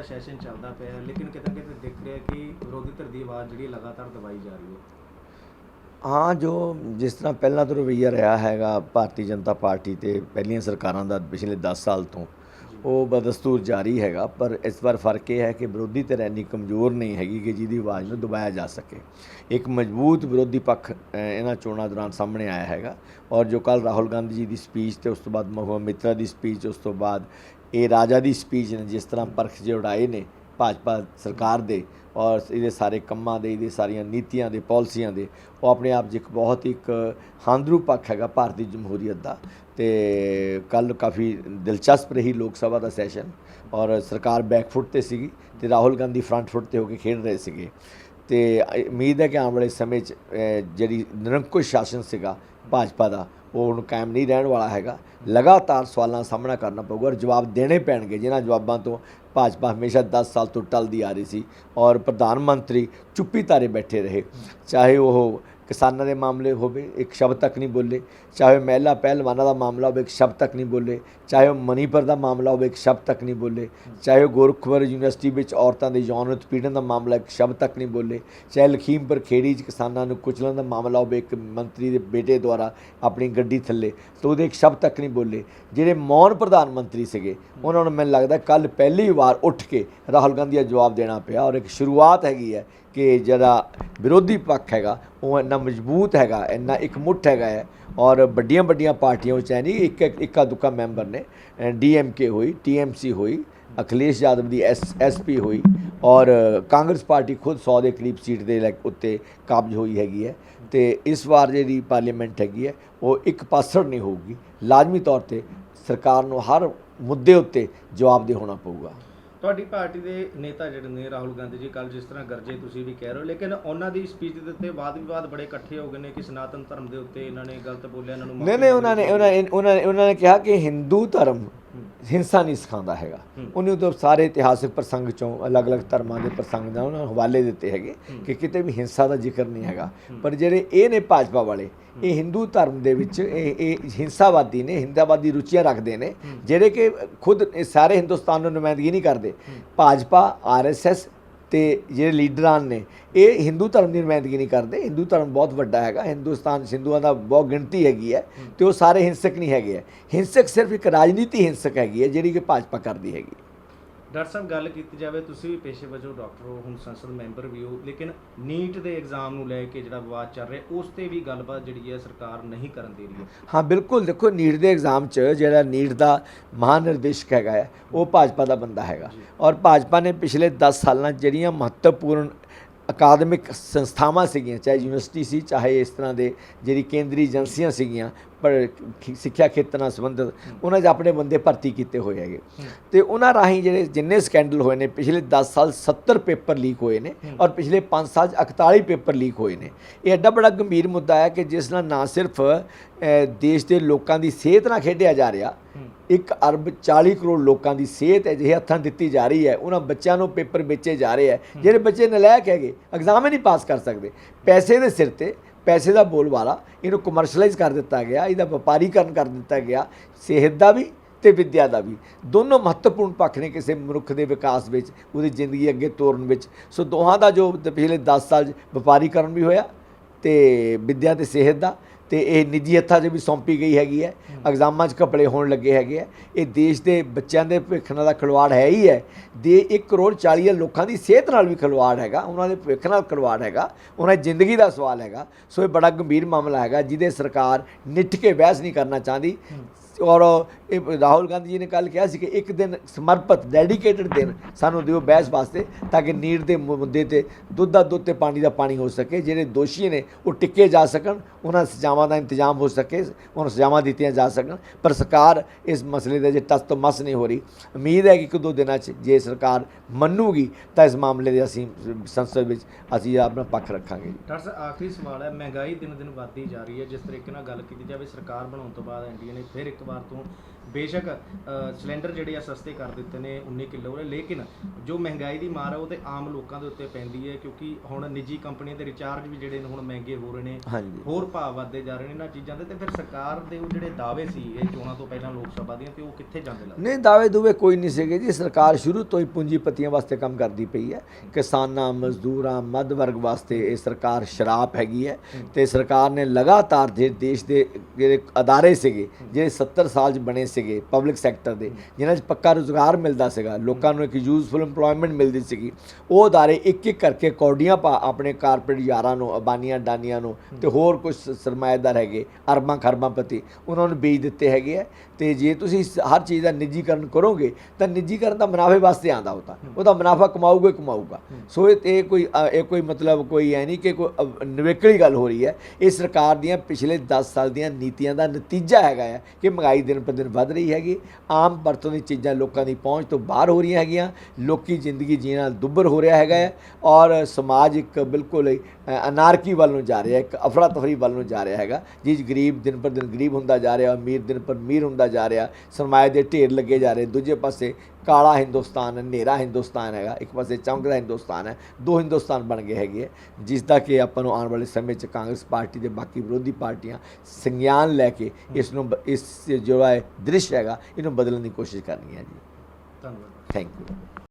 ਦਾ session ਚੱਲਦਾ ਪਿਆ ਹੈ, ਲੇਕਿਨ ਕਿਤੇ ਕਿਤੇ ਦਿਖ ਰਿਹਾ ਕਿ ਵਿਰੋਧੀ ਧਿਰ ਦੀ ਆਵਾਜ਼ ਜਿਹੜੀ ਲਗਾਤਾਰ ਦਬਾਈ ਜਾ ਰਹੀ ਹੈ। ਹਾਂ, ਜੋ ਜਿਸ ਤਰ੍ਹਾਂ ਪਹਿਲਾਂ ਤੋਂ ਰਵੱਈਆ ਰਿਹਾ ਹੈਗਾ ਭਾਰਤੀ ਜਨਤਾ ਪਾਰਟੀ ਤੇ ਪਹਿਲੀਆਂ ਸਰਕਾਰਾਂ ਦਾ ਪਿਛਲੇ 10 ਸਾਲ ਤੋਂ, ਉਹ ਬਦਸਤੂਰ ਜਾਰੀ ਹੈਗਾ, ਪਰ ਇਸ ਵਾਰ ਫ਼ਰਕ ਇਹ ਹੈ ਕਿ ਵਿਰੋਧੀ ਧਿਰ ਇੰਨੀ ਕਮਜ਼ੋਰ ਨਹੀਂ ਹੈਗੀ ਕਿ ਜਿਹਦੀ ਆਵਾਜ਼ ਨੂੰ ਦਬਾਇਆ ਜਾ ਸਕੇ। ਇੱਕ ਮਜ਼ਬੂਤ ਵਿਰੋਧੀ ਪੱਖ ਇਹਨਾਂ ਚੋਣਾਂ ਦੌਰਾਨ ਸਾਹਮਣੇ ਆਇਆ ਹੈਗਾ, ਔਰ ਜੋ ਕੱਲ ਰਾਹੁਲ ਗਾਂਧੀ ਜੀ ਦੀ ਸਪੀਚ ਤੇ ਉਸ ਤੋਂ ਬਾਅਦ ਮਹੁਆ ਮਿੱਤਰਾ ਦੀ ਸਪੀਚ ਉਸ ਤੋਂ ਬਾਅਦ ਇਹ ਰਾਜਾ ਦੀ ਸਪੀਚ ਨੇ, ਜਿਸ ਤਰ੍ਹਾਂ ਪਰਖ ਜੇ ਉਡਾਏ ਨੇ ਭਾਜਪਾ ਸਰਕਾਰ ਦੇ ਔਰ ਇਹਦੇ ਸਾਰੇ ਕੰਮਾਂ ਦੇ, ਇਹਦੇ ਸਾਰੀਆਂ ਨੀਤੀਆਂ ਦੇ, ਪਾਲਿਸੀਆਂ ਦੇ, ਉਹ ਆਪਣੇ ਆਪ 'ਚ ਇੱਕ ਬਹੁਤ ਹੀ ਇੱਕ ਹਾਂਦਰੂ ਪੱਖ ਹੈਗਾ ਭਾਰਤੀ ਜਮਹੂਰੀਅਤ ਦਾ। ਤੇ ਕੱਲ ਕਾਫੀ ਦਿਲਚਸਪ ਰਹੀ ਲੋਕ ਸਭਾ ਦਾ ਸੈਸ਼ਨ ਔਰ ਸਰਕਾਰ ਬੈਕਫੁੱਟ ਤੇ ਸੀਗੀ ਤੇ ਰਾਹੁਲ ਗਾਂਧੀ ਫਰੰਟ ਫੁੱਟ ਤੇ ਹੋ ਕੇ ਖੇਡ ਰਹੇ ਸੀਗੇ। ਤੇ ਉਮੀਦ ਹੈ ਕਿ ਆਉਣ ਵਾਲੇ ਸਮੇਂ 'ਚ ਜਿਹੜੀ ਨਿਰੰਕੁਸ਼ ਸ਼ਾਸਨ ਸੀਗਾ ਭਾਜਪਾ ਦਾ ਉਹ ਹੁਣ ਕਾਇਮ ਨਹੀਂ ਰਹਿਣ ਵਾਲਾ ਹੈਗਾ। ਲਗਾਤਾਰ ਸਵਾਲਾਂ ਦਾ ਸਾਹਮਣਾ ਕਰਨਾ ਪਊਗਾ ਔਰ ਜਵਾਬ ਦੇਣੇ ਪੈਣਗੇ, ਜਿਨ੍ਹਾਂ ਜਵਾਬਾਂ ਤੋਂ ਭਾਜਪਾ ਹਮੇਸ਼ਾ 10 ਸਾਲ ਤੋਂ ਟਲਦੀ ਆ ਰਹੀ ਸੀ ਔਰ ਪ੍ਰਧਾਨ ਮੰਤਰੀ ਚੁੱਪੀ ਤਾਰੇ ਬੈਠੇ ਰਹੇ। ਚਾਹੇ ਉਹ ਕਿਸਾਨਾਂ ਦੇ ਮਾਮਲੇ ਹੋਵੇ, ਇੱਕ ਸ਼ਬਦ ਤੱਕ ਨਹੀਂ ਬੋਲੇ, ਚਾਹੇ ਉਹ ਮਹਿਲਾ ਪਹਿਲਵਾਨਾਂ ਦਾ ਮਾਮਲਾ ਹੋਵੇ, ਇੱਕ ਸ਼ਬਦ ਤੱਕ ਨਹੀਂ ਬੋਲੇ, ਚਾਹੇ ਉਹ ਮਨੀਪੁਰ ਦਾ ਮਾਮਲਾ ਹੋਵੇ, ਇੱਕ ਸ਼ਬਦ ਤੱਕ ਨਹੀਂ ਬੋਲੇ, ਚਾਹੇ ਉਹ ਗੋਰਖਪੁਰ ਯੂਨੀਵਰਸਿਟੀ ਵਿੱਚ ਔਰਤਾਂ ਦੇ ਯੌਨ ਉਤਪੀੜਨ ਦਾ ਮਾਮਲਾ ਇੱਕ ਸ਼ਬਦ ਤੱਕ ਨਹੀਂ ਬੋਲੇ, ਚਾਹੇ ਲਖੀਮਪੁਰ ਖੇੜੀ 'ਚ ਕਿਸਾਨਾਂ ਨੂੰ ਕੁਚਲਣ ਦਾ ਮਾਮਲਾ ਹੋਵੇ, ਇੱਕ ਮੰਤਰੀ ਦੇ ਬੇਟੇ ਦੁਆਰਾ ਆਪਣੀ ਗੱਡੀ ਥੱਲੇ, ਤਾਂ ਉਹਦੇ ਇੱਕ ਸ਼ਬਦ ਤੱਕ ਨਹੀਂ ਬੋਲੇ। ਜਿਹੜੇ ਮੌਨ ਪ੍ਰਧਾਨ ਮੰਤਰੀ ਸੀਗੇ, ਉਹਨਾਂ ਨੂੰ ਮੈਨੂੰ ਲੱਗਦਾ ਕੱਲ ਪਹਿਲੀ ਵਾਰ ਉੱਠ ਕੇ ਰਾਹੁਲ ਗਾਂਧੀ ਦਾ ਜਵਾਬ ਦੇਣਾ ਪਿਆ ਔਰ ਇੱਕ ਸ਼ੁਰੂਆਤ ਹੈਗੀ ਹੈ ਕਿ ਜਿਹੜਾ ਵਿਰੋਧੀ ਪੱਖ ਹੈਗਾ, ਉਹ ਇੰਨਾ ਮਜ਼ਬੂਤ ਹੈਗਾ, ਇੰਨਾ ਇੱਕ ਮੁੱਠ ਹੈਗਾ ਹੈ ਔਰ ਵੱਡੀਆਂ ਵੱਡੀਆਂ ਪਾਰਟੀਆਂ ਵਿੱਚ ਹੈ ਨਹੀਂ ਇੱਕ ਇੱਕਾ ਦੁੱਕਾ ਮੈਂਬਰ ਨੇ ਡੀਐਮਕੇ ਹੋਈ ਟੀਐਮਸੀ ਹੋਈ, ਅਖਿਲੇਸ਼ ਯਾਦਵ ਦੀ ਐਸ ਐਸਪੀ ਹੋਈ ਔਰ ਕਾਂਗਰਸ ਪਾਰਟੀ ਖੁਦ 100 ਦੇ ਕਰੀਬ ਸੀਟ ਦੇ ਲੈ- ਉੱਤੇ ਕਾਬਜ ਹੋਈ ਹੈਗੀ ਹੈ ਤੇ ਇਸ ਵਾਰ ਜਿਹੜੀ ਪਾਰਲੀਮੈਂਟ ਹੈਗੀ ਹੈ, ਉਹ ਇੱਕ ਪਾਸੜ ਨਹੀਂ ਹੋਊਗੀ। ਲਾਜ਼ਮੀ ਤੌਰ ਤੇ ਸਰਕਾਰ ਨੂੰ ਹਰ ਮੁੱਦੇ ਉੱਤੇ ਜਵਾਬਦੇਹ ਹੋਣਾ ਪਊਗਾ। ਤੁਹਾਡੀ ਪਾਰਟੀ ਦੇ ਨੇਤਾ ਜਿਹੜੇ ਨੇ ਰਾਹੁਲ ਗਾਂਧੀ ਜੀ ਕੱਲ ਜਿਸ ਤਰ੍ਹਾਂ ਗਰਜੇ ਤੁਸੀਂ ਵੀ ਕਹਿ ਰਹੇ ਹੋ ਲੇਕਿਨ ਉਹਨਾਂ ਦੀ ਸਪੀਚ ਦੇ ਉੱਤੇ ਵਾਦ ਵਿਵਾਦ ਬੜੇ ਇਕੱਠੇ ਹੋ ਗਏ ਨੇ ਕਿ ਸਨਾਤਨ ਧਰਮ ਦੇ ਉੱਤੇ ਇਹਨਾਂ ਨੇ ਗਲਤ ਬੋਲਿਆ ਇਹਨਾਂ ਨੂੰ ਨਹੀਂ ਨਹੀਂ ਉਹਨਾਂ ਨੇ ਉਹਨਾਂ ਨੇ ਉਹਨਾਂ ਨੇ ਉਹਨਾਂ ਨੇ ਕਿਹਾ ਕਿ ਹਿੰਦੂ ਧਰਮ ਹਿੰਸਾ ਨਹੀਂ ਸਿਖਾਉਂਦਾ ਹੈਗਾ। ਉਹਨੇ ਉਦੋਂ ਸਾਰੇ ਇਤਿਹਾਸਿਕ ਪ੍ਰਸੰਗ ਚੋਂ ਅਲੱਗ-ਅਲੱਗ ਧਰਮਾਂ ਦੇ ਪ੍ਰਸੰਗ ਦਾ ਉਹਨਾਂ ਹਵਾਲੇ ਦਿੱਤੇ ਹੈਗੇ ਕਿ ਕਿਤੇ ਵੀ ਹਿੰਸਾ ਦਾ ਜ਼ਿਕਰ ਨਹੀਂ ਹੈਗਾ। ਪਰ ਜਿਹੜੇ ਇਹ ਨੇ ਭਾਜਪਾ ਵਾਲੇ, ਇਹ ਹਿੰਦੂ ਧਰਮ ਦੇ ਵਿੱਚ ਇਹ ਇਹ ਹਿੰਸਾਵਾਦੀ ਨੇ, ਹਿੰਦਾਵਾਦੀ ਰੁਚੀਆਂ ਰੱਖਦੇ ਨੇ, ਜਿਹੜੇ ਕਿ ਖੁਦ ਇਹ ਸਾਰੇ ਹਿੰਦੁਸਤਾਨ ਨੂੰ ਨੁਮਾਇੰਦਗੀ ਨਹੀਂ ਕਰਦੇ। ਭਾਜਪਾ ਆਰਐਸਐਸ ਤੇ ਜਿਹੜੇ ਲੀਡਰਾਂ ਨੇ ਇਹ ਹਿੰਦੂ ਧਰਮ ਦੀ ਨੁਮਾਇੰਦਗੀ ਨਹੀਂ ਕਰਦੇ ਹਿੰਦੂ ਧਰਮ ਬਹੁਤ ਵੱਡਾ ਹੈਗਾ ਹਿੰਦੁਸਤਾਨ ਹਿੰਦੂਆਂ ਦਾ ਬਹੁਤ ਗਿਣਤੀ ਹੈਗੀ ਹੈ ਤੇ ਉਹ ਸਾਰੇ ਹਿੰਸਕ ਨਹੀਂ ਹੈਗੇ ਹੈ। ਹਿੰਸਕ ਸਿਰਫ ਇੱਕ ਰਾਜਨੀਤੀ ਹਿੰਸਕ ਹੈਗੀ ਹੈ ਜਿਹੜੀ ਕਿ ਭਾਜਪਾ ਕਰਦੀ ਹੈਗੀ। ਡਾਕਟਰ ਸਾਹਿਬ ਗੱਲ ਕੀਤੀ ਜਾਵੇ ਤੁਸੀਂ ਵੀ ਪੇਸ਼ੇ ਵਜੋਂ ਡਾਕਟਰ ਹੋ ਹੁਣ ਸੰਸਦ ਮੈਂਬਰ ਵੀ ਹੋ ਲੇਕਿਨ ਨੀਟ ਦੇ ਐਗਜ਼ਾਮ ਨੂੰ ਲੈ ਕੇ ਜਿਹੜਾ ਵਿਵਾਦ ਚੱਲ ਰਿਹਾ ਉਸ ਤੇ ਵੀ ਗੱਲਬਾਤ ਜਿਹੜੀ ਹੈ ਸਰਕਾਰ ਨਹੀਂ ਕਰਨ ਦੇ ਰਹੀ ਹੈ। ਹਾਂ ਬਿਲਕੁਲ ਦੇਖੋ ਨੀਟ ਦੇ ਐਗਜ਼ਾਮ 'ਚ ਜਿਹੜਾ ਨੀਟ ਦਾ ਮਹਾਨਿਰਦੇਸ਼ਕ ਹੈਗਾ ਹੈ ਉਹ ਭਾਜਪਾ ਦਾ ਬੰਦਾ ਹੈਗਾ। ਔਰ ਭਾਜਪਾ ਨੇ ਪਿਛਲੇ 10 ਸਾਲਾਂ 'ਚ ਜਿਹੜੀਆਂ ਮਹੱਤਵਪੂਰਨ ਅਕਾਦਮਿਕ ਸੰਸਥਾਵਾਂ ਸੀਗੀਆਂ ਚਾਹੇ ਯੂਨੀਵਰਸਿਟੀ ਸੀ ਚਾਹੇ ਇਸ ਤਰ੍ਹਾਂ ਦੇ ਜਿਹੜੀ ਕੇਂਦਰੀ ਏਜੰਸੀਆਂ ਸੀਗੀਆਂ ਪਰ ਸਿੱਖਿਆ ਖੇਤਰ ਨਾਲ ਸੰਬੰਧਿਤ, ਉਹਨਾਂ 'ਚ ਆਪਣੇ ਬੰਦੇ ਭਰਤੀ ਕੀਤੇ ਹੋਏ ਹੈਗੇ। ਤੇ ਉਹਨਾਂ ਰਾਹੀਂ ਜਿਹੜੇ ਜਿੰਨੇ ਸਕੈਂਡਲ ਹੋਏ ਨੇ, ਪਿਛਲੇ 10 ਸਾਲ 70 ਪੇਪਰ ਲੀਕ ਹੋਏ ਨੇ ਔਰ ਪਿਛਲੇ 5 ਸਾਲ 'ਚ 41 ਪੇਪਰ ਲੀਕ ਹੋਏ ਨੇ। ਇਹ ਐਡਾ ਬੜਾ ਗੰਭੀਰ ਮੁੱਦਾ ਹੈ ਕਿ ਜਿਸ ਨਾਲ ਨਾ ਸਿਰਫ ਦੇਸ਼ ਦੇ ਲੋਕਾਂ ਦੀ ਸਿਹਤ ਨਾਲ ਖੇਡਿਆ ਜਾ ਰਿਹਾ, ਇੱਕ ਅਰਬ 40 ਕਰੋੜ ਲੋਕਾਂ ਦੀ ਸਿਹਤ ਅਜਿਹੇ ਹੱਥਾਂ ਦਿੱਤੀ ਜਾ ਰਹੀ ਹੈ, ਉਹਨਾਂ ਬੱਚਿਆਂ ਨੂੰ ਪੇਪਰ ਵੇਚੇ ਜਾ ਰਹੇ ਹੈ, ਜਿਹੜੇ ਬੱਚੇ ਨਲਾਇਕ ਹੈਗੇ, ਐਗਜ਼ਾਮ ਹੀ ਨਹੀਂ ਪਾਸ ਕਰ ਸਕਦੇ। ਪੈਸੇ ਦੇ ਸਿਰ ਤੇ ਪੈਸੇ ਦਾ ਬੋਲਬਾਲਾ ਇਹਨੂੰ ਕਮਰਸ਼ਲਾਈਜ਼ ਕਰ ਦਿੱਤਾ ਗਿਆ, ਇਹਦਾ ਵਪਾਰੀਕਰਨ ਕਰ ਦਿੱਤਾ ਗਿਆ, ਸਿਹਤ ਦਾ ਵੀ ਤੇ ਵਿੱਦਿਆ ਦਾ ਵੀ। ਦੋਨੋਂ ਮਹੱਤਵਪੂਰਨ ਪੱਖ ਨੇ ਕਿਸੇ ਮਨੁੱਖ ਦੇ ਵਿਕਾਸ ਵਿੱਚ, ਉਹਦੀ ਜ਼ਿੰਦਗੀ ਅੱਗੇ ਤੋਰਨ ਵਿੱਚ। ਸੋ ਦੋਹਾਂ ਦਾ ਜੋ ਪਿਛਲੇ 10 ਸਾਲ ਵਪਾਰੀਕਰਨ ਵੀ ਹੋਇਆ ਤੇ ਵਿੱਦਿਆ ਤੇ ਸਿਹਤ ਦਾ ਤੇ ਇਹ ਨਿੱਜੀ ਹੱਥਾਂ 'ਚ ਵੀ ਸੌਂਪੀ ਗਈ ਹੈਗੀ ਹੈ। ਐਗਜ਼ਾਮਾਂ 'ਚ ਘਪਲੇ ਹੋਣ ਲੱਗੇ ਹੈਗੇ ਆ ਇਹ ਦੇਸ਼ ਦੇ ਬੱਚਿਆਂ ਦੇ ਭਵਿੱਖ ਨਾਲ ਦਾ ਖਿਲਵਾੜ ਹੈ ਹੀ ਹੈ। ਦੇ 1 ਕਰੋੜ 40 ਲੋਕਾਂ ਦੀ ਸਿਹਤ ਨਾਲ ਵੀ ਖਿਲਵਾੜ ਹੈਗਾ। ਉਹਨਾਂ ਦੇ ਭਵਿੱਖ ਨਾਲ ਖਿਲਵਾੜ ਹੈਗਾ। ਉਹਨਾਂ ਦੀ ਜ਼ਿੰਦਗੀ ਦਾ ਸਵਾਲ ਹੈਗਾ। ਸੋ ਇਹ ਬੜਾ ਗੰਭੀਰ ਮਾਮਲਾ ਹੈਗਾ ਜਿਹਦੇ ਸਰਕਾਰ ਨਿੱਠ ਕੇ ਬਹਿਸ ਨਹੀਂ ਕਰਨਾ ਚਾਹੁੰਦੀ। ਔਰ ਇਹ ਰਾਹੁਲ ਗਾਂਧੀ ਜੀ ਨੇ ਕੱਲ ਕਿਹਾ ਸੀ ਕਿ ਇੱਕ ਦਿਨ ਸਮਰਪਿਤ ਡੈਡੀਕੇਟਡ ਦਿਨ ਸਾਨੂੰ ਦਿਓ ਬਹਿਸ ਵਾਸਤੇ ਤਾਂ ਕਿ ਨੀਟ ਦੇ ਮੁੱਦੇ ਤੇ ਦੁੱਧ ਦਾ ਦੁੱਧ ਤੇ ਪਾਣੀ ਦਾ ਪਾਣੀ ਹੋ ਸਕੇ, ਜਿਹੜੇ ਦੋਸ਼ੀ ਨੇ ਉਹ ਟਿੱਕੇ ਜਾ ਸਕਣ, ਉਹਨਾਂ ਸਜ਼ਾਵਾਂ ਦਾ ਇੰਤਜ਼ਾਮ ਹੋ ਸਕੇ, ਉਹਨਾਂ ਸਜ਼ਾਵਾਂ ਦਿੱਤੀਆਂ ਜਾ ਸਕਣ, ਪਰ ਸਰਕਾਰ ਇਸ ਮਸਲੇ ਦੇ ਜੇ ਟਸ ਤੋਂ ਮਸ ਨਹੀਂ ਹੋ ਰਹੀ। ਉਮੀਦ ਹੈ ਕਿ ਇੱਕ ਦੋ ਦਿਨਾਂ 'ਚ ਜੇ ਸਰਕਾਰ ਮੰਨੂਗੀ ਤਾਂ ਇਸ ਮਾਮਲੇ ਦੇ ਅਸੀਂ ਸੰਸਦ ਵਿੱਚ ਅਸੀਂ ਆਪਣਾ ਪੱਖ ਰੱਖਾਂਗੇ। ਡਾਕਟਰ ਸਾਹਿਬ, ਆਖਰੀ ਸਵਾਲ ਹੈ, ਮਹਿੰਗਾਈ ਦਿਨ ਦਿਨ ਵੱਧਦੀ ਜਾ ਰਹੀ ਹੈ। ਜਿਸ ਤਰੀਕੇ ਨਾਲ ਗੱਲ ਕੀਤੀ ਜਾਵੇ, ਸਰਕਾਰ ਬਣਾਉਣ ਤੋਂ ਬਾਅਦ ਐਨਡੀਏ ਨੇ ਫਿਰ ਇੱਕ ਵਾਰ ਤੋਂ ਬੇਸ਼ੱਕ ਸਿਲੰਡਰ ਜਿਹੜੇ ਆ ਸਸਤੇ ਕਰ ਦਿੱਤੇ ਨੇ 19 ਕਿਲੋ ਵਾਲੇ। ਲੇਕਿਨ ਜੋ ਮਹਿੰਗਾਈ ਦੀ ਮਾਰ ਹੈ ਉਹ ਤੇ ਆਮ ਲੋਕਾਂ ਦੇ ਉੱਤੇ ਪੈਂਦੀ ਹੈ ਕਿਉਂਕਿ ਹੁਣ ਨਿੱਜੀ ਕੰਪਨੀਆਂ ਦੇ ਰਿਚਾਰਜ ਵੀ ਜਿਹੜੇ ਨੇ ਹੁਣ ਮਹਿੰਗੇ ਹੋ ਰਹੇ ਨੇ। ਹੋਰ ਭਾਅ ਵੱਧਦੇ ਜਾ ਰਹੇ ਨੇ ਇਹਨਾਂ ਚੀਜ਼ਾਂ ਦੇ ਤੇ ਫਿਰ ਸਰਕਾਰ ਦੇ ਉਹ ਜਿਹੜੇ ਦਾਅਵੇ ਸੀ ਇਹ ਚੋਣਾਂ ਤੋਂ ਪਹਿਲਾਂ ਲੋਕ ਸਭਾ ਦੀਆਂ ਤੇ ਉਹ ਕਿੱਥੇ ਜਾਂਦੇ ਲੱਗ ਨਹੀਂ ਦਾਅਵੇ ਦੂਵੇ ਕੋਈ ਨਹੀਂ ਸੀਗੇ ਜੀ। ਸਰਕਾਰ ਸ਼ੁਰੂ ਤੋਂ ਹੀ ਪੂੰਜੀਪਤੀਆਂ ਵਾਸਤੇ ਕੰਮ ਕਰਦੀ ਪਈ ਹੈ। ਕਿਸਾਨਾਂ ਮਜ਼ਦੂਰਾਂ ਮੱਧ ਵਰਗ ਵਾਸਤੇ ਇਹ ਸਰਕਾਰ ਸ਼ਰਾਪ ਹੈਗੀ ਹੈ। ਤੇ ਸਰਕਾਰ ਨੇ ਲਗਾਤਾਰ ਜੇ ਦੇਸ਼ ਦੇ ਜਿਹੜੇ ਅਦਾਰੇ ਸੀਗੇ ਜਿਹੜੇ 70 ਸਾਲ 'ਚ ਬਣੇ ਸੀਗੇ ਪਬਲਿਕ ਸੈਕਟਰ ਦੇ ਜਿਨ੍ਹਾਂ 'ਚ ਪੱਕਾ ਰੁਜ਼ਗਾਰ ਮਿਲਦਾ ਸੀਗਾ ਲੋਕਾਂ ਨੂੰ ਇੱਕ ਯੂਜ਼ਫੁਲ ਏਮਪਲੋਇਮੈਂਟ ਮਿਲਦੀ ਸੀਗੀ। ਉਹ ਅਦਾਰੇ ਇੱਕ ਇੱਕ ਕਰਕੇ ਕੌਡੀਆਂ ਪਾ ਆਪਣੇ ਕਾਰਪੋਰੇਟ ਯਾਰਾਂ ਨੂੰ ਅਬਾਨੀਆਂ ਡਾਨੀਆਂ ਨੂੰ ਤੇ ਹੋਰ ਕੁਝ ਸਰਮਾਏਦਾਰ ਹੈਗੇ ਅਰਬਾਂ ਖਰਬਾਂ ਪਤੀ। ਉਹਨਾਂ ਨੂੰ ਵੇਚ ਦਿੱਤੇ ਹੈਗੇ ਆ ਤੇ ਜੇ ਤੁਸੀਂ ਹਰ ਚੀਜ਼ ਦਾ ਨਿੱਜੀਕਰਨ ਕਰੋਗੇ ਤਾਂ ਨਿੱਜੀਕਰਨ ਦਾ ਮੁਨਾਫੇ ਵਾਸਤੇ ਆਂਦਾ ਹੁੰਦਾ ਉਹਦਾ ਮੁਨਾਫਾ ਕਮਾਊਗਾ ਕਮਾਊਗਾ। ਸੋ ਇਹ ਕੋਈ ਇਹ ਕੋਈ ਮਤਲਬ ਕੋਈ ਹੈ ਨਹੀਂ ਕਿ ਕੋਈ ਨਿਵੇਕਲੀ ਗੱਲ ਹੋ ਰਹੀ ਹੈ। ਇਹ ਸਰਕਾਰ ਦੀਆਂ ਪਿਛਲੇ 10 ਸਾਲ ਦੀਆਂ ਨੀਤੀਆਂ ਦਾ ਨਤੀਜਾ ਹੈਗਾ ਹੈ ਕਿ ਮਹਿੰਗਾਈ ਦਿਨ ਪਰ ਦਿਨ ਵੱਧ ਰਹੀ ਹੈਗੀ। ਆਮ ਵਰਤੋਂ ਦੀ ਚੀਜ਼ਾਂ ਲੋਕਾਂ ਦੀ ਪਹੁੰਚ ਤੋਂ ਬਾਹਰ ਹੋ ਰਹੀਆਂ ਹੈਗੀਆਂ। ਲੋਕੀ ਜ਼ਿੰਦਗੀ ਜੀਣਾ ਦੁੱਭਰ ਹੋ ਰਿਹਾ ਹੈਗਾ ਹੈ ਔਰ ਸਮਾਜ ਇੱਕ ਬਿਲਕੁਲ ਅਨਾਰਕੀ ਵੱਲ ਨੂੰ ਜਾ ਰਿਹਾ, ਇੱਕ ਅਫਰਾ ਤਫਰੀ ਵੱਲ ਨੂੰ ਜਾ ਰਿਹਾ ਹੈਗਾ। ਜਿਸ ਗਰੀਬ ਦਿਨ ਪਰ ਦਿਨ ਗਰੀਬ ਹੁੰਦਾ ਜਾ ਰਿਹਾ, ਅਮੀਰ ਦਿਨ ਪਰ ਅਮੀਰ ਹੁੰਦਾ ਜਾ ਰਿਹਾ। ਸਰਮਾਏ ਦੇ ਢੇਰ ਲੱਗੇ ਜਾ ਰਹੇ। ਦੂਜੇ ਪਾਸੇ ਕਾਲਾ ਹਿੰਦੁਸਤਾਨ ਹੈ, ਹਨੇਰਾ ਹਿੰਦੁਸਤਾਨ ਹੈਗਾ ਇੱਕ ਪਾਸੇ ਚਮਕਦਾ ਹਿੰਦੁਸਤਾਨ ਹੈ ਦੋ ਹਿੰਦੁਸਤਾਨ ਬਣ ਗਏ ਹੈਗੇ ਜਿਸ ਦਾ ਕਿ ਆਪਾਂ ਨੂੰ ਆਉਣ ਵਾਲੇ ਸਮੇਂ 'ਚ ਕਾਂਗਰਸ ਪਾਰਟੀ ਦੇ ਬਾਕੀ ਵਿਰੋਧੀ ਪਾਰਟੀਆਂ ਸੰਗਿਆਨ ਲੈ ਕੇ ਇਸ ਨੂੰ ਇਸ ਜਿਹੜਾ ਹੈ ਦ੍ਰਿਸ਼ ਹੈਗਾ ਇਹਨੂੰ ਬਦਲਣ ਦੀ ਕੋਸ਼ਿਸ਼ ਕਰਨੀ ਹੈ ਜੀ। ਧੰਨਵਾਦ। Thank you